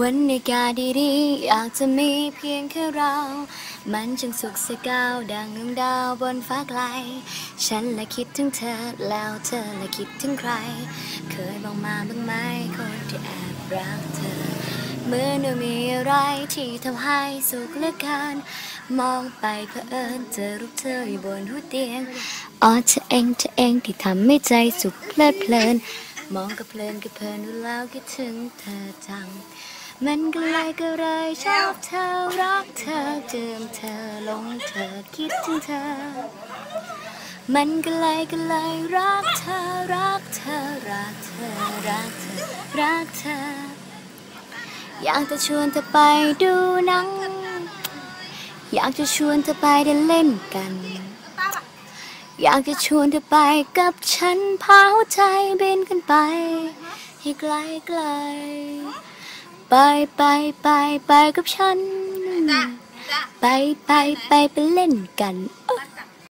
วันในกาดีๆอยากจะมีเพียงแค่เรา มันจึงสุขสกาวดังดวงดาวบนฟ้าไกล ฉันละคิดถึงเธอแล้วเธอละคิดถึงใคร เคยบอกมาบ้างไหมคนที่แอบรักเธอ เมื่อหนูมีอะไรที่ทำให้สุขเหลือเกินมองไปเพื่อเอิญเจอรูปเธออยู่บนหัวเตียงอ๋อเธอเองเธอเองที่ทำให้ใจสุขเพลิดเพลิน มองก็เพลินก็เพลินดูแล้วคิดถึงเธอจัง มันก็เลยก็เลยชอบเธอรักเธอเจิมเธอหลงเธอคิดถึงเธอ มันก็เลยก็เลยรักเธอรักเธอรักเธอรักเธอรักเธอ อยากจะชวนเธอไปดูหนัง อยากจะชวนเธอไปเดินเล่นกัน อยากจะชวนเธอไปกับฉันพาหัวใจบินกันไปให้ไกลไกลๆไปไปไปไปกับฉัน ไปไปไปไปเล่นกัน